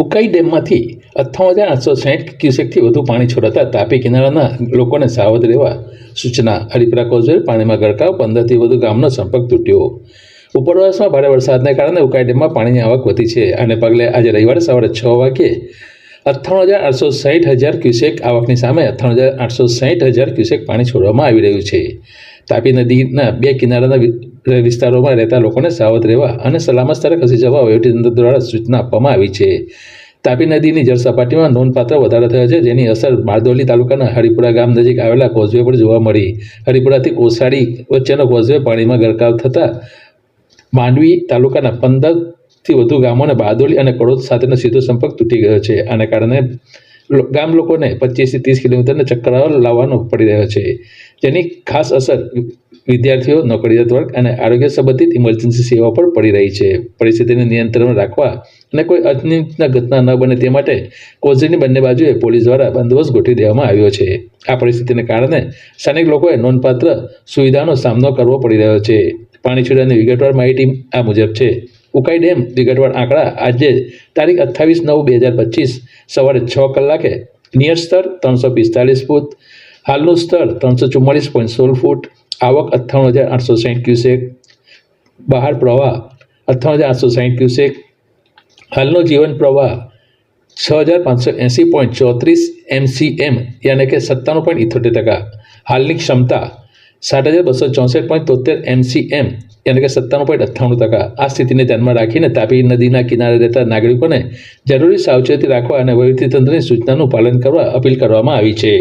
ઉકાઈ ડેમમાંથી અઠ્ઠાવન હજાર આઠસો સાઠ ક્યુસેકથી વધુ પાણી છોડાતા તાપી કિનારાના લોકોને સાવધ રહેવા સૂચના હરિપરા કોઝવે પાણીમાં ગરકાવ પંદરથી વધુ ગામનો સંપર્ક તૂટ્યો. ઉપરવાસમાં ભારે વરસાદને કારણે ઉકાઈ ડેમમાં પાણીની આવક વધી છે અને પગલે આજે રવિવારે સવારે છ વાગ્યે અઠ્ઠાણું હજાર આઠસો સાઠ હજાર ક્યુસેક આવકની સામે અઠ્ઠાણું હજાર આઠસો સાઠ હજાર ક્યુસેક પાણી છોડવામાં આવી રહ્યું છે. તાપી નદીના બે કિનારાના વિસ્તારોમાં રહેતા લોકોને સાવધ રહેવા અને સલામત સ્થળે ખસી જવા વહીવટીતંત્ર દ્વારા સૂચના આપવામાં આવી છે. તાપી નદીની જળ સપાટીમાં નોંધપાત્ર વધારો થયો છે, જેની અસર બારદોલી તાલુકાના હરિપુરા ગામ નજીક આવેલા કોઝવે પર જોવા મળી. હરિપુરાથી કોસાડી વચ્ચેનો કોઝવે પાણીમાં ગરકાવ થતાં માંડવી તાલુકાના પંદરથી વધુ ગામોને બારદોલી અને કડોદ સાથેનો સીધો સંપર્ક તૂટી ગયો છે. આને કારણે ગામ લોકોને પચીસથી ત્રીસ કિલોમીટરને ચક્કર લાવવાનો પડી રહ્યો છે. જેની ખાસ અસર વિદ્યાર્થીઓ નોકરીયાત વર્ગ અને આરોગ્ય સંબંધિત ઇમરજન્સી સેવા પર પડી રહી છે. પરિસ્થિતિને નિયંત્રણમાં રાખવા અને કોઈ અનિચ્છનીય ઘટના ન બને તે માટે કોઝીની બંને બાજુએ પોલીસ દ્વારા બંદોબસ્ત ગોઠવી દેવામાં આવ્યો છે. આ પરિસ્થિતિને કારણે સ્થાનિક લોકોએ નોંધપાત્ર સુવિધાનો સામનો કરવો પડી રહ્યો છે. પાણી છોડવાની વિગતવાર માહિતી આ મુજબ છે. ઉકાઈ ડેમ વિગતવાર આંકડા આજે તારીખ અઠ્ઠાવીસ નવ બે હજાર પચીસ સવારે છ કલાકે નિયર સ્તર ત્રણસો પિસ્તાલીસ ફૂટ, હાલનું સ્તર ત્રણસો ચુમ્માળીસ પોઈન્ટ સોળ ફૂટ, આવક અઠ્ઠાણું હજાર આઠસો સાઠ ક્યુસેક, બહાર પ્રવાહ અઠ્ઠાણું હજાર આઠસો સાઠ ક્યુસેક, હાલનો જીવન પ્રવાહ છ હજાર પાંચસો એંસી પોઈન્ટ ચોત્રીસ એમસીએમ, યાને કે સત્તાણું પોઈન્ટ ઇથોતેર ટકા, હાલની ક્ષમતા સાત હજાર બસો ચોસઠ પોઈન્ટ તોતેર એમસીએમ એટલે કે સત્તાણું પોઈન્ટ અઠ્ઠાણું ટકા. આ સ્થિતિને ધ્યાનમાં રાખીને તાપી નદીના કિનારે રહેતા નાગરિકોને જરૂરી સાવચેતી રાખવા અને વહીવટીતંત્રની સૂચનાનું પાલન કરવા અપીલ કરવામાં આવી છે.